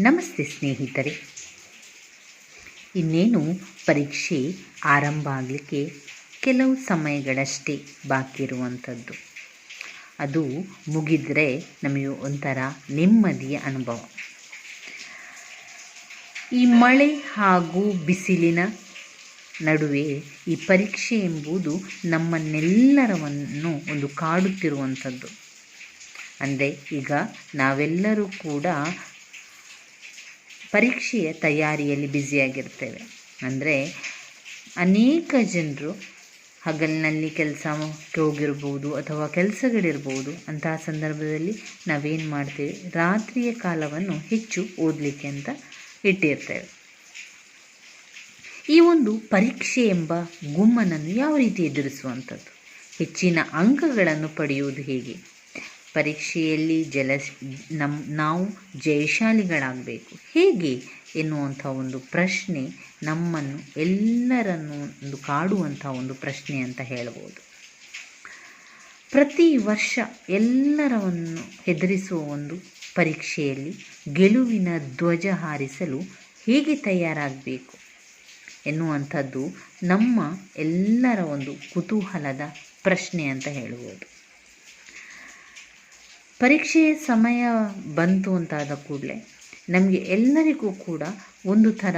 ನಮಸ್ತೆ ಸ್ನೇಹಿತರೆ. ಇನ್ನೇನು ಪರೀಕ್ಷೆ ಆರಂಭ ಆಗಲಿಕ್ಕೆ ಕೆಲವು ಸಮಯಗಳಷ್ಟೇ ಬಾಕಿ ಇರುವಂಥದ್ದು. ಅದು ಮುಗಿದರೆ ನಮಗೆ ಒಂಥರ ನೆಮ್ಮದಿಯ ಅನುಭವ. ಈ ಮಳೆ ಹಾಗೂ ಬಿಸಿಲಿನ ನಡುವೆ ಈ ಪರೀಕ್ಷೆ ಎಂಬುದು ನಮ್ಮನ್ನೆಲ್ಲರವನ್ನು ಒಂದು ಕಾಡುತ್ತಿರುವಂಥದ್ದು. ಅಂದರೆ ಈಗ ನಾವೆಲ್ಲರೂ ಕೂಡ ಪರೀಕ್ಷೆಯ ತಯಾರಿಯಲ್ಲಿ ಬ್ಯುಸಿಯಾಗಿರ್ತೇವೆ ಅಂದರೆ ಅನೇಕ ಜನರು ಹಗಲಿನಲ್ಲಿ ಕೆಲಸ ಹೋಗಿರ್ಬೋದು ಅಥವಾ ಕೆಲಸಗಳಿರ್ಬೋದು, ಅಂತಹ ಸಂದರ್ಭದಲ್ಲಿ ನಾವೇನು ಮಾಡ್ತೀವಿ? ರಾತ್ರಿಯ ಕಾಲವನ್ನು ಹೆಚ್ಚು ಓದಲಿಕ್ಕೆ ಅಂತ ಇಟ್ಟಿರ್ತೇವೆ. ಈ ಒಂದು ಪರೀಕ್ಷೆ ಎಂಬ ಗುಮ್ಮನನ್ನು ಯಾವ ರೀತಿ ಎದುರಿಸುವಂಥದ್ದು? ಹೆಚ್ಚಿನ ಅಂಕಗಳನ್ನು ಪಡೆಯುವುದು ಹೇಗೆ? ಪರೀಕ್ಷೆಯಲ್ಲಿ ಜಲ ನಮ್ಮ ನಾವು ಜಯಶಾಲಿಗಳಾಗಬೇಕು. ಹೇಗೆ? ಎನ್ನುವಂಥ ಒಂದು ಪ್ರಶ್ನೆ ನಮ್ಮನ್ನು ಎಲ್ಲರನ್ನು ಒಂದು ಕಾಡುವಂಥ ಒಂದು ಪ್ರಶ್ನೆ ಅಂತ ಹೇಳ್ಬೋದು. ಪ್ರತಿ ವರ್ಷ ಎಲ್ಲರವನ್ನು ಹೆದರಿಸುವ ಒಂದು ಪರೀಕ್ಷೆಯಲ್ಲಿ ಗೆಲುವಿನ ಧ್ವಜ ಹಾರಿಸಲು ಹೇಗೆ ತಯಾರಾಗಬೇಕು? ಎನ್ನುವಂಥದ್ದು ನಮ್ಮ ಎಲ್ಲರ ಒಂದು ಕುತೂಹಲದ ಪ್ರಶ್ನೆ ಅಂತ ಹೇಳ್ಬೋದು. ಪರೀಕ್ಷೆಯ ಸಮಯ ಬಂತು ಅಂತಾದ ಕೂಡಲೇ ನಮಗೆ ಎಲ್ಲರಿಗೂ ಕೂಡ ಒಂದು ಥರ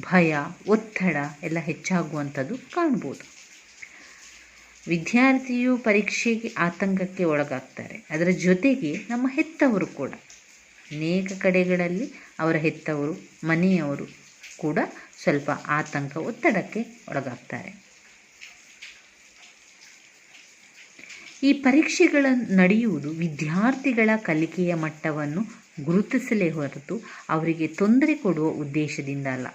ಭಯ, ಒತ್ತಡ ಎಲ್ಲ ಹೆಚ್ಚಾಗುವಂಥದ್ದು ಕಾಣ್ಬೋದು. ವಿದ್ಯಾರ್ಥಿಯು ಪರೀಕ್ಷೆಗೆ ಆತಂಕಕ್ಕೆ ಒಳಗಾಗ್ತಾರೆ. ಅದರ ಜೊತೆಗೆ ನಮ್ಮ ಹೆತ್ತವರು ಕೂಡ. ಅನೇಕ ಕಡೆಗಳಲ್ಲಿ ಅವರ ಹೆತ್ತವರು, ಮನೆಯವರು ಕೂಡ ಸ್ವಲ್ಪ ಆತಂಕ, ಒತ್ತಡಕ್ಕೆ ಒಳಗಾಗ್ತಾರೆ. ಈ ಪರೀಕ್ಷೆಗಳ ನಡೆಯುವುದು ವಿದ್ಯಾರ್ಥಿಗಳ ಕಲಿಕೆಯ ಮಟ್ಟವನ್ನು ಗುರುತಿಸಲೇ ಹೊರತು ಅವರಿಗೆ ತೊಂದರೆ ಕೊಡುವ ಉದ್ದೇಶದಿಂದ ಅಲ್ಲ.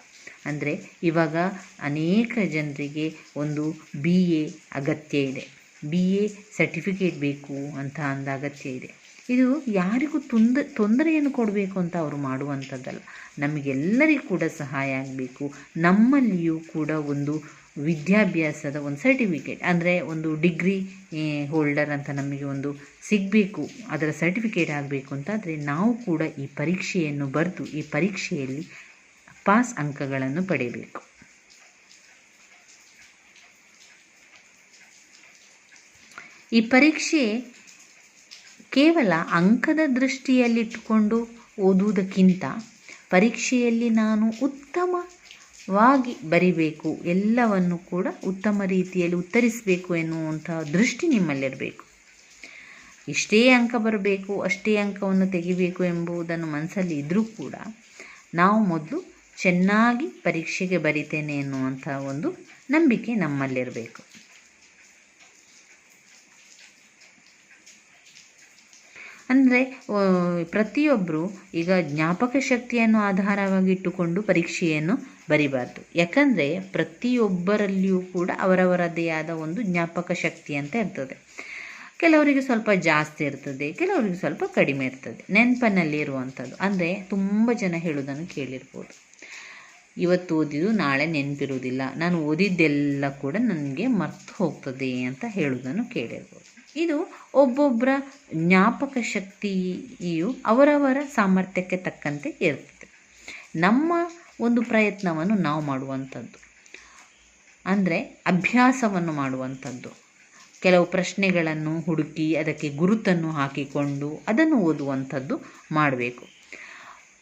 ಅಂದರೆ ಇವಾಗ ಅನೇಕ ಜನರಿಗೆ ಒಂದು ಬಿ ಎ ಅಗತ್ಯ ಇದೆ. ಬಿ ಎ ಸರ್ಟಿಫಿಕೇಟ್ ಬೇಕು ಅಂತ ಅಂದ ಅಗತ್ಯ ಇದೆ. ಇದು ಯಾರಿಗೂ ತೊಂದ, ತೊಂದರೆಯನ್ನು ಕೊಡಬೇಕು ಅಂತ ಅವರು ಮಾಡುವಂಥದ್ದಲ್ಲ. ನಮಗೆಲ್ಲರಿಗೂ ಕೂಡ ಸಹಾಯ ಆಗಬೇಕು. ನಮ್ಮಲ್ಲಿಯೂ ಕೂಡ ಒಂದು ವಿದ್ಯಾಭ್ಯಾಸದ ಒಂದು ಸರ್ಟಿಫಿಕೇಟ್ ಅಂದರೆ ಒಂದು ಡಿಗ್ರಿ ಹೋಲ್ಡರ್ ಅಂತ ನಮಗೆ ಒಂದು ಸಿಗಬೇಕು. ಅದರ ಸರ್ಟಿಫಿಕೇಟ್ ಆಗಬೇಕು ಅಂತಾದರೆ ನಾವು ಕೂಡ ಈ ಪರೀಕ್ಷೆಯನ್ನು ಬರೆದು, ಈ ಪರೀಕ್ಷೆಯಲ್ಲಿ ಪಾಸ್ ಅಂಕಗಳನ್ನು ಪಡೆಯಬೇಕು. ಈ ಪರೀಕ್ಷೆ ಕೇವಲ ಅಂಕದ ದೃಷ್ಟಿಯಲ್ಲಿಟ್ಟುಕೊಂಡು ಓದುವುದಕ್ಕಿಂತ ಪರೀಕ್ಷೆಯಲ್ಲಿ ನಾನು ಉತ್ತಮವಾಗಿ ಬರಿಬೇಕು, ಎಲ್ಲವನ್ನು ಕೂಡ ಉತ್ತಮ ರೀತಿಯಲ್ಲಿ ಉತ್ತರಿಸಬೇಕು ಎನ್ನುವಂತಹ ದೃಷ್ಟಿ ನಿಮ್ಮಲ್ಲಿರಬೇಕು. ಇಷ್ಟೇ ಅಂಕ ಬರಬೇಕು, ಅಷ್ಟೇ ಅಂಕವನ್ನು ತೆಗಿಬೇಕು ಎಂಬುದನ್ನು ಮನಸ್ಸಲ್ಲಿ ಇದ್ದರೂ ಕೂಡ ನಾವು ಮೊದಲು ಚೆನ್ನಾಗಿ ಪರೀಕ್ಷೆಗೆ ಬರಿತೇನೆ ಎನ್ನುವಂಥ ಒಂದು ನಂಬಿಕೆ ನಮ್ಮಲ್ಲಿರಬೇಕು. ಅಂದರೆ ಪ್ರತಿಯೊಬ್ಬರು ಈಗ ಜ್ಞಾಪಕ ಶಕ್ತಿಯನ್ನು ಆಧಾರವಾಗಿ ಇಟ್ಟುಕೊಂಡು ಪರೀಕ್ಷೆಯನ್ನು ಬರಿಬಾರ್ದು. ಯಾಕಂದರೆ, ಪ್ರತಿಯೊಬ್ಬರಲ್ಲಿಯೂ ಕೂಡ ಅವರವರದೇ ಆದ ಒಂದು ಜ್ಞಾಪಕ ಶಕ್ತಿ ಅಂತ ಇರ್ತದೆ. ಕೆಲವರಿಗೆ ಸ್ವಲ್ಪ ಜಾಸ್ತಿ ಇರ್ತದೆ, ಕೆಲವರಿಗೆ ಸ್ವಲ್ಪ ಕಡಿಮೆ ಇರ್ತದೆ, ನೆನಪಿನಲ್ಲಿ ಇರುವಂಥದ್ದು. ಅಂದರೆ, ತುಂಬ ಜನ ಹೇಳೋದನ್ನು ಕೇಳಿರ್ಬೋದು. ಇವತ್ತು ಓದಿದ್ದು ನಾಳೆ ನೆನಪಿರುವುದಿಲ್ಲ. ನಾನು ಓದಿದ್ದೆಲ್ಲ ಕೂಡ ನನಗೆ ಮರ್ತು ಹೋಗ್ತದೆ ಅಂತ ಹೇಳೋದನ್ನು ಕೇಳಿರ್ಬೋದು. ಇದು ಒಬ್ಬೊಬ್ಬರ ಜ್ಞಾಪಕ ಶಕ್ತಿಯು ಅವರವರ ಸಾಮರ್ಥ್ಯಕ್ಕೆ ತಕ್ಕಂತೆ ಇರ್ತದೆ ನಮ್ಮ ಒಂದು ಪ್ರಯತ್ನವನ್ನು ನಾವು ಮಾಡುವಂಥದ್ದು. ಅಂದರೆ ಅಭ್ಯಾಸವನ್ನು ಮಾಡುವಂಥದ್ದು. ಕೆಲವು ಪ್ರಶ್ನೆಗಳನ್ನು ಹುಡುಕಿ ಅದಕ್ಕೆ ಗುರುತನ್ನು ಹಾಕಿಕೊಂಡು ಅದನ್ನು ಓದುವಂಥದ್ದು ಮಾಡಬೇಕು.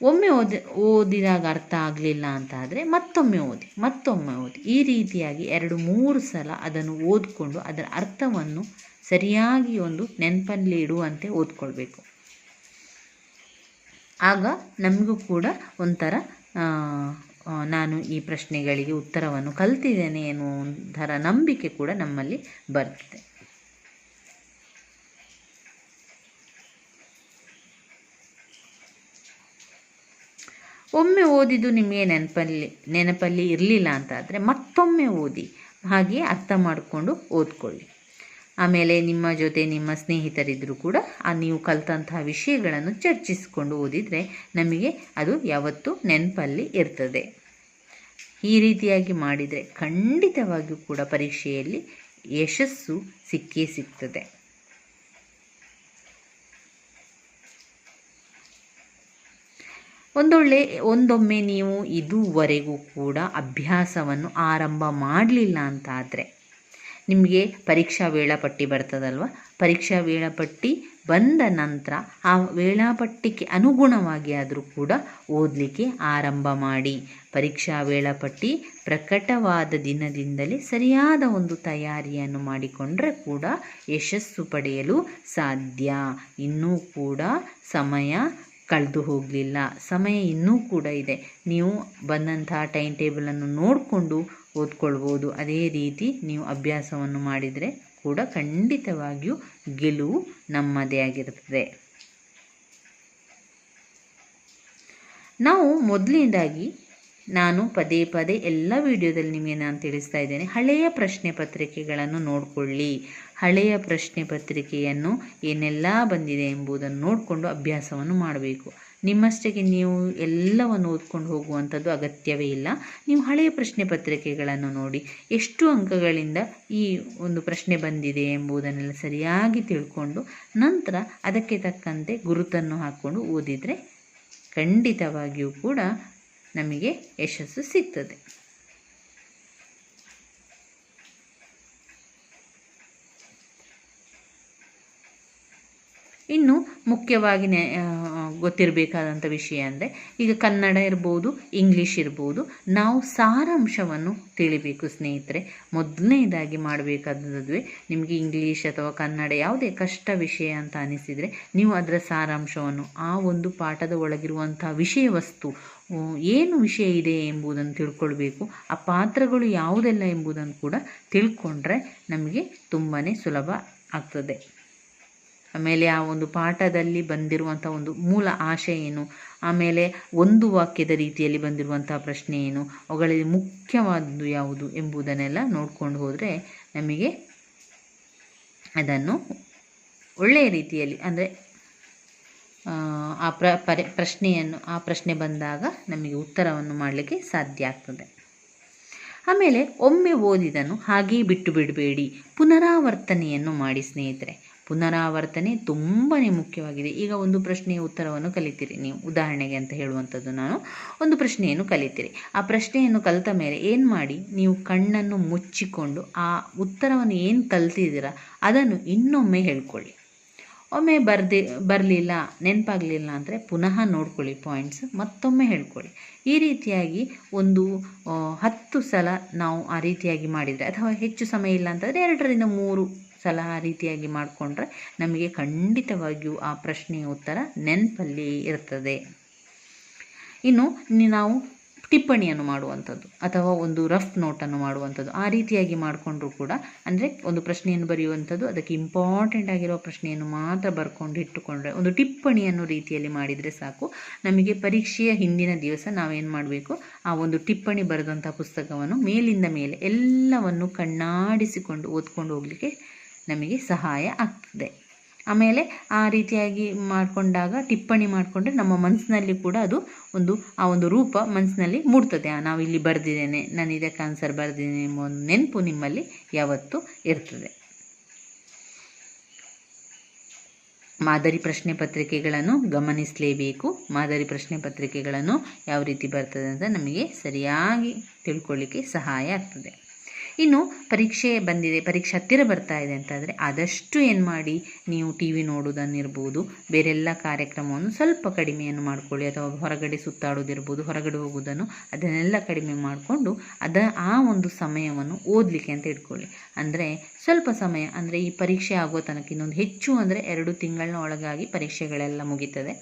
ಒಮ್ಮೆ ಓದಿ, ಓದಿದಾಗ ಅರ್ಥ ಆಗಲಿಲ್ಲ ಅಂತ ಆದರೆ ಮತ್ತೊಮ್ಮೆ ಓದಿ ಮತ್ತೊಮ್ಮೆ ಓದಿ. ಈ ರೀತಿಯಾಗಿ ಎರಡು ಮೂರು ಸಲ ಅದನ್ನು ಓದಿಕೊಂಡು ಅದರ ಅರ್ಥವನ್ನು ಸರಿಯಾಗಿ ಒಂದು ನೆನಪಲ್ಲಿ ಇಡುವಂತೆ ಓದ್ಕೊಳ್ಬೇಕು. ಆಗ ನಮಗೂ ಕೂಡ ಒಂಥರ ನಾನು ಈ ಪ್ರಶ್ನೆಗಳಿಗೆ ಉತ್ತರವನ್ನು ಕಲ್ತಿದ್ದೇನೆ ಎನ್ನುವ ಒಂಥರ ನಂಬಿಕೆ ಕೂಡ ನಮ್ಮಲ್ಲಿ ಬರ್ತದೆ. ಒಮ್ಮೆ ಓದಿದ್ದು ನಿಮಗೆ ನೆನಪಲ್ಲಿ ನೆನಪಲ್ಲಿ ಇರಲಿಲ್ಲ ಅಂತಾದರೆ ಮತ್ತೊಮ್ಮೆ ಓದಿ ಹಾಗೆ ಅರ್ಥ ಮಾಡಿಕೊಂಡು ಓದ್ಕೊಳ್ಳಿ. ಆಮೇಲೆ ನಿಮ್ಮ ಜೊತೆ ನಿಮ್ಮ ಸ್ನೇಹಿತರಿದ್ದರೂ ಕೂಡ ಆ ನೀವು ಕಲಿತಂತಹ ವಿಷಯಗಳನ್ನು ಚರ್ಚಿಸಿಕೊಂಡು ಓದಿದರೆ ನಮಗೆ ಅದು ಯಾವತ್ತೂ ನೆನಪಲ್ಲಿ ಇರ್ತದೆ. ಈ ರೀತಿಯಾಗಿ ಮಾಡಿದರೆ ಖಂಡಿತವಾಗಿಯೂ ಕೂಡ ಪರೀಕ್ಷೆಯಲ್ಲಿ ಯಶಸ್ಸು ಸಿಕ್ಕೇ ಸಿಗ್ತದೆ. ಒಂದೊಳ್ಳೆ, ಒಂದೊಮ್ಮೆ ನೀವು ಇದುವರೆಗೂ ಕೂಡ ಅಭ್ಯಾಸವನ್ನು ಆರಂಭ ಮಾಡಲಿಲ್ಲ ಅಂತಾದರೆ ನಿಮಗೆ ಪರೀಕ್ಷಾ ವೇಳಾಪಟ್ಟಿ ಬರ್ತದಲ್ವ? ಪರೀಕ್ಷಾ ವೇಳಾಪಟ್ಟಿ ಬಂದ ನಂತರ ಆ ವೇಳಾಪಟ್ಟಿಗೆ ಅನುಗುಣವಾಗಿ ಆದರೂ ಕೂಡ ಓದಲಿಕ್ಕೆ ಆರಂಭ ಮಾಡಿ. ಪರೀಕ್ಷಾ ವೇಳಾಪಟ್ಟಿ ಪ್ರಕಟವಾದ ದಿನದಿಂದಲೇ ಸರಿಯಾದ ಒಂದು ತಯಾರಿಯನ್ನು ಮಾಡಿಕೊಂಡರೆ ಕೂಡ ಯಶಸ್ಸು ಪಡೆಯಲು ಸಾಧ್ಯ. ಇನ್ನೂ ಕೂಡ ಸಮಯ ಕಳೆದು ಹೋಗಲಿಲ್ಲ. ಸಮಯ ಇನ್ನೂ ಕೂಡ ಇದೆ. ನೀವು ಬಂದಂತಹ ಟೈಮ್ ಟೇಬಲನ್ನು ನೋಡಿಕೊಂಡು ಓದ್ಕೊಳ್ಬೋದು. ಅದೇ ರೀತಿ ನೀವು ಅಭ್ಯಾಸವನ್ನು ಮಾಡಿದರೆ ಕೂಡ ಖಂಡಿತವಾಗಿಯೂ ಗೆಲುವು ನಮ್ಮದೇ ಆಗಿರುತ್ತದೆ. ನಾವು ಮೊದಲನೇದಾಗಿ ನಾನು ಪದೇ ಪದೇ ಎಲ್ಲ ವಿಡಿಯೋದಲ್ಲಿ ನಿಮಗೆ ನಾನು ತಿಳಿಸ್ತಾ ಇದ್ದೇನೆ, ಹಳೆಯ ಪ್ರಶ್ನೆ ಪತ್ರಿಕೆಗಳನ್ನು ನೋಡಿಕೊಳ್ಳಿ. ಹಳೆಯ ಪ್ರಶ್ನೆ ಪತ್ರಿಕೆಯನ್ನು ಏನೆಲ್ಲ ಬಂದಿದೆ ಎಂಬುದನ್ನು ನೋಡಿಕೊಂಡು ಅಭ್ಯಾಸವನ್ನು ಮಾಡಬೇಕು. ನಿಮ್ಮಷ್ಟಕ್ಕೆ ನೀವು ಎಲ್ಲವನ್ನು ಓದ್ಕೊಂಡು ಹೋಗುವಂಥದ್ದು ಅಗತ್ಯವೇ ಇಲ್ಲ. ನೀವು ಹಳೆಯ ಪ್ರಶ್ನೆ ಪತ್ರಿಕೆಗಳನ್ನು ನೋಡಿ, ಎಷ್ಟು ಅಂಕಗಳಿಂದ ಈ ಒಂದು ಪ್ರಶ್ನೆ ಬಂದಿದೆ ಎಂಬುದನ್ನೆಲ್ಲ ಸರಿಯಾಗಿ ತಿಳ್ಕೊಂಡು ನಂತರ ಅದಕ್ಕೆ ತಕ್ಕಂತೆ ಗುರುತನ್ನು ಹಾಕ್ಕೊಂಡು ಓದಿದರೆ ಖಂಡಿತವಾಗಿಯೂ ಕೂಡ ನಮಗೆ ಯಶಸ್ಸು ಸಿಗ್ತದೆ. ಇನ್ನು ಮುಖ್ಯವಾಗಿ ಗೊತ್ತಿರಬೇಕಾದಂಥ ವಿಷಯ ಅಂದರೆ, ಈಗ ಕನ್ನಡ ಇರ್ಬೋದು, ಇಂಗ್ಲೀಷ್ ಇರ್ಬೋದು, ನಾವು ಸಾರಾಂಶವನ್ನು ತಿಳಿಬೇಕು ಸ್ನೇಹಿತರೆ. ಮೊದಲನೇದಾಗಿ ಮಾಡಬೇಕಾದದ್ದುವೆ, ನಿಮಗೆ ಇಂಗ್ಲೀಷ್ ಅಥವಾ ಕನ್ನಡ ಯಾವುದೇ ಕಷ್ಟ ವಿಷಯ ಅಂತ ಅನಿಸಿದರೆ, ನೀವು ಅದರ ಸಾರಾಂಶವನ್ನು, ಆ ಒಂದು ಪಾಠದ ಒಳಗಿರುವಂಥ ವಿಷಯ ವಸ್ತು ಏನು ವಿಷಯ ಇದೆ ಎಂಬುದನ್ನು ತಿಳ್ಕೊಳ್ಬೇಕು. ಆ ಪಾತ್ರಗಳು ಯಾವುದೆಲ್ಲ ಎಂಬುದನ್ನು ಕೂಡ ತಿಳ್ಕೊಂಡ್ರೆ ನಮಗೆ ತುಂಬಾ ಸುಲಭ ಆಗ್ತದೆ. ಆಮೇಲೆ ಆ ಒಂದು ಪಾಠದಲ್ಲಿ ಬಂದಿರುವಂಥ ಒಂದು ಮೂಲ ಆಶಯ ಏನು? ಆಮೇಲೆ ಒಂದು ವಾಕ್ಯದ ರೀತಿಯಲ್ಲಿ ಬಂದಿರುವಂಥ ಪ್ರಶ್ನೆ ಏನು? ಅವುಗಳಲ್ಲಿ ಮುಖ್ಯವಾದದ್ದು ಯಾವುದು ಎಂಬುದನ್ನೆಲ್ಲ ನೋಡ್ಕೊಂಡು ಹೋದರೆ ನಮಗೆ ಅದನ್ನು ಒಳ್ಳೆಯ ರೀತಿಯಲ್ಲಿ, ಅಂದರೆ ಆ ಪ್ರ, ಪರಿ, ಪ್ರಶ್ನೆಯನ್ನು, ಆ ಪ್ರಶ್ನೆ ಬಂದಾಗ ನಮಗೆ ಉತ್ತರವನ್ನು ಮಾಡಲಿಕ್ಕೆ ಸಾಧ್ಯ ಆಗ್ತದೆ. ಆಮೇಲೆ, ಒಮ್ಮೆ ಓದಿದನು ಹಾಗೇ ಬಿಟ್ಟು ಬಿಡಬೇಡಿ. ಪುನರಾವರ್ತನೆಯನ್ನು ಮಾಡಿ ಸ್ನೇಹಿತರೆ. ಪುನರಾವರ್ತನೆ ತುಂಬಾ ಮುಖ್ಯವಾಗಿದೆ. ಈಗ ಒಂದು ಪ್ರಶ್ನೆಯ ಉತ್ತರವನ್ನು ಕಲಿತೀರಿ. ನೀವು ಉದಾಹರಣೆಗೆ ಅಂತ ಹೇಳುವಂಥದ್ದು ನಾನು. ಒಂದು ಪ್ರಶ್ನೆಯನ್ನು ಕಲಿತೀರಿ. ಆ ಪ್ರಶ್ನೆಯನ್ನು ಕಲಿತ ಮೇಲೆ ಏನು ಮಾಡಿ? ನೀವು ಕಣ್ಣನ್ನು ಮುಚ್ಚಿಕೊಂಡು ಆ ಉತ್ತರವನ್ನು ಏನು ಕಲ್ತಿದ್ದೀರಾ? ಅದನ್ನು ಇನ್ನೊಮ್ಮೆ ಹೇಳ್ಕೊಳ್ಳಿ. ಒಮ್ಮೆ ಬರ್ದಿ, ಬರಲಿಲ್ಲ, ನೆನಪಾಗಲಿಲ್ಲ ಅಂದರೆ ಪುನಃ ನೋಡ್ಕೊಳ್ಳಿ ಪಾಯಿಂಟ್ಸ್ ಮತ್ತೊಮ್ಮೆ ಹೇಳ್ಕೊಳ್ಳಿ. ಈ ರೀತಿಯಾಗಿ ಒಂದು ಹತ್ತು ಸಲ ನಾವು ಆ ರೀತಿಯಾಗಿ ಮಾಡಿದರೆ, ಅಥವಾ ಹೆಚ್ಚು ಸಮಯ ಇಲ್ಲ ಅಂತಂದರೆ ಎರಡರಿಂದ ಮೂರು ಸಲ ಆ ರೀತಿಯಾಗಿ ಮಾಡಿಕೊಂಡ್ರೆ ನಮಗೆ ಖಂಡಿತವಾಗಿಯೂ ಆ ಪ್ರಶ್ನೆಯ ಉತ್ತರ ನೆನಪಲ್ಲಿ ಇರ್ತದೆ. ಇನ್ನು ನಾವು ಟಿಪ್ಪಣಿಯನ್ನು ಮಾಡುವಂಥದ್ದು ಅಥವಾ ಒಂದು ರಫ್ ನೋಟನ್ನು ಮಾಡುವಂಥದ್ದು ಆ ರೀತಿಯಾಗಿ ಮಾಡಿಕೊಂಡ್ರು ಕೂಡ ಅಂದರೆ ಒಂದು ಪ್ರಶ್ನೆಯನ್ನು ಬರೆಯುವಂಥದ್ದು, ಅದಕ್ಕೆ ಇಂಪಾರ್ಟೆಂಟ್ ಆಗಿರೋ ಪ್ರಶ್ನೆಯನ್ನು ಮಾತ್ರ ಬರ್ಕೊಂಡು ಇಟ್ಟುಕೊಂಡ್ರೆ, ಒಂದು ಟಿಪ್ಪಣಿಯನ್ನು ರೀತಿಯಲ್ಲಿ ಮಾಡಿದರೆ ಸಾಕು. ನಮಗೆ ಪರೀಕ್ಷೆಯ ಹಿಂದಿನ ದಿವಸ ನಾವೇನು ಮಾಡಬೇಕು? ಆ ಒಂದು ಟಿಪ್ಪಣಿ ಬರೆದಂಥ ಪುಸ್ತಕವನ್ನು ಮೇಲಿಂದ ಮೇಲೆ ಎಲ್ಲವನ್ನು ಕಣ್ಣಾಡಿಸಿಕೊಂಡು ಓದ್ಕೊಂಡು ಹೋಗಲಿಕ್ಕೆ ನಮಗೆ ಸಹಾಯ ಆಗ್ತದೆ. ಆಮೇಲೆ ಆ ರೀತಿಯಾಗಿ ಮಾಡಿಕೊಂಡಾಗ ಟಿಪ್ಪಣಿ ಮಾಡಿಕೊಂಡ್ರೆ ನಮ್ಮ ಮನಸ್ಸಿನಲ್ಲಿ ಕೂಡ ಅದು ಒಂದು, ಆ ಒಂದು ರೂಪ ಮನಸ್ಸಿನಲ್ಲಿ ಮೂಡ್ತದೆ. ನಾವು ಇಲ್ಲಿ ಬರೆದಿದ್ದೇನೆ ನಾನು ಇದಕ್ಕೆ ಆನ್ಸರ್ ಬರೆದಿದ್ದೇನೆ ಎಂಬ ಒಂದು ನೆನಪು ನಿಮ್ಮಲ್ಲಿ ಯಾವತ್ತೂ ಇರ್ತದೆ. ಮಾದರಿ ಪ್ರಶ್ನೆ ಪತ್ರಿಕೆಗಳನ್ನು ಗಮನಿಸಲೇಬೇಕು. ಮಾದರಿ ಪ್ರಶ್ನೆ ಪತ್ರಿಕೆಗಳನ್ನು ಯಾವ ರೀತಿ ಬರ್ತದೆ ಅಂತ ನಮಗೆ ಸರಿಯಾಗಿ ತಿಳ್ಕೊಳ್ಳಿಕ್ಕೆ ಸಹಾಯ ಆಗ್ತದೆ. ಇನ್ನು ಪರೀಕ್ಷೆ ಬಂದಿದೆ, ಪರೀಕ್ಷೆ ಹತ್ತಿರ ಬರ್ತಾ ಇದೆ ಅಂತಂದರೆ ಆದಷ್ಟು ಏನು ಮಾಡಿ, ನೀವು ಟಿ ವಿ ನೋಡೋದನ್ನಿರ್ಬೋದು, ಬೇರೆಲ್ಲ ಕಾರ್ಯಕ್ರಮವನ್ನು ಸ್ವಲ್ಪ ಕಡಿಮೆಯನ್ನು ಮಾಡ್ಕೊಳ್ಳಿ, ಅಥವಾ ಹೊರಗಡೆ ಸುತ್ತಾಡೋದಿರ್ಬೋದು ಹೊರಗಡೆ ಹೋಗೋದನ್ನು ಅದನ್ನೆಲ್ಲ ಕಡಿಮೆ ಮಾಡಿಕೊಂಡು ಅದ, ಆ ಒಂದು ಸಮಯವನ್ನು ಓದಲಿಕ್ಕೆ ಅಂತ ಇಟ್ಕೊಳ್ಳಿ. ಅಂದರೆ ಸ್ವಲ್ಪ ಸಮಯ, ಅಂದರೆ ಈ ಪರೀಕ್ಷೆ ಆಗೋ ತನಕ ಇನ್ನೊಂದು ಹೆಚ್ಚು ಅಂದರೆ ಎರಡು ತಿಂಗಳ ಒಳಗಾಗಿ ಪರೀಕ್ಷೆಗಳೆಲ್ಲ ಮುಗೀತದೆ.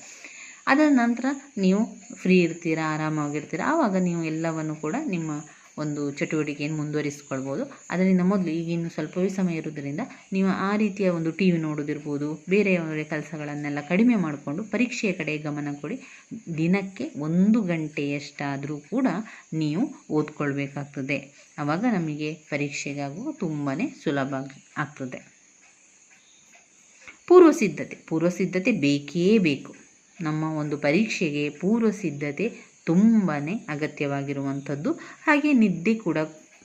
ಅದರ ನಂತರ ನೀವು ಫ್ರೀ ಇರ್ತೀರಾ, ಆರಾಮಾಗಿರ್ತೀರಾ, ಆವಾಗ ನೀವು ಎಲ್ಲವನ್ನು ಕೂಡ ನಿಮ್ಮ ಒಂದು ಚಟುವಟಿಕೆಯನ್ನು ಮುಂದುವರಿಸ್ಕೊಳ್ಬೋದು. ಅದರಿಂದ ಮೊದಲು ಈಗಿನ್ನು ಸ್ವಲ್ಪವೇ ಸಮಯ ಇರುವುದರಿಂದ ನೀವು ಆ ರೀತಿಯ ಒಂದು ಟಿ ವಿ ನೋಡೋದಿರ್ಬೋದು ಬೇರೆಯವರ ಕೆಲಸಗಳನ್ನೆಲ್ಲ ಕಡಿಮೆ ಮಾಡಿಕೊಂಡು ಪರೀಕ್ಷೆಯ ಕಡೆ ಗಮನ ಕೊಡಿ. ದಿನಕ್ಕೆ ಒಂದು ಗಂಟೆಯಷ್ಟಾದರೂ ಕೂಡ ನೀವು ಓದ್ಕೊಳ್ಬೇಕಾಗ್ತದೆ. ಆವಾಗ ನಮಗೆ ಪರೀಕ್ಷೆಗಾಗುವ ತುಂಬಾ ಸುಲಭ ಆಗ್ತದೆ. ಪೂರ್ವ ಸಿದ್ಧತೆ. ಪೂರ್ವ ಸಿದ್ಧತೆ ಬೇಕೇ ಬೇಕು. ನಮ್ಮ ಒಂದು ಪರೀಕ್ಷೆಗೆ ಪೂರ್ವ ಸಿದ್ಧತೆ ತುಂಬಾ ಅಗತ್ಯವಾಗಿರುವಂಥದ್ದು. ಹಾಗೆ ನಿದ್ದೆ ಕೂಡ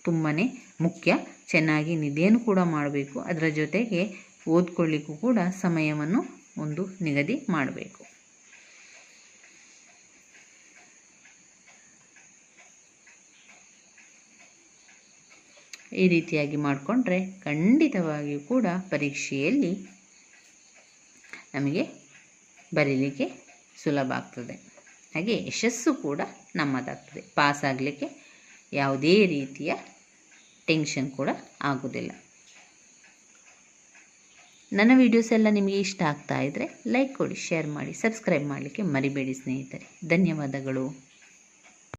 ತುಂಬಾ ಮುಖ್ಯ. ಚೆನ್ನಾಗಿ ನಿದ್ದೆಯನ್ನು ಕೂಡ ಮಾಡಬೇಕು. ಅದರ ಜೊತೆಗೆ ಓದ್ಕೊಳ್ಳಿಕ್ಕೂ ಕೂಡ ಸಮಯವನ್ನು ಒಂದು ನಿಗದಿ ಮಾಡಬೇಕು. ಈ ರೀತಿಯಾಗಿ ಮಾಡಿಕೊಂಡ್ರೆ ಖಂಡಿತವಾಗಿಯೂ ಕೂಡ ಪರೀಕ್ಷೆಯಲ್ಲಿ ನಮಗೆ ಬರೀಲಿಕ್ಕೆ ಸುಲಭ ಆಗ್ತದೆ. ಹಾಗೆ ಯಶಸ್ಸು ಕೂಡ ನಮ್ಮದಾಗ್ತದೆ. ಪಾಸ್ ಆಗಲಿಕ್ಕೆ ಯಾವುದೇ ರೀತಿಯ ಟೆನ್ಷನ್ ಕೂಡ ಆಗೋದಿಲ್ಲ. ನನ್ನ ವಿಡಿಯೋಸ್ ಎಲ್ಲ ನಿಮಗೆ ಇಷ್ಟ ಆಗ್ತಾ ಇದ್ದರೆ ಲೈಕ್ ಕೊಡಿ ಶೇರ್ ಮಾಡಿ ಸಬ್ಸ್ಕ್ರೈಬ್ ಮಾಡಲಿಕ್ಕೆ ಮರಿಬೇಡಿ ಸ್ನೇಹಿತರೆ. ಧನ್ಯವಾದಗಳು.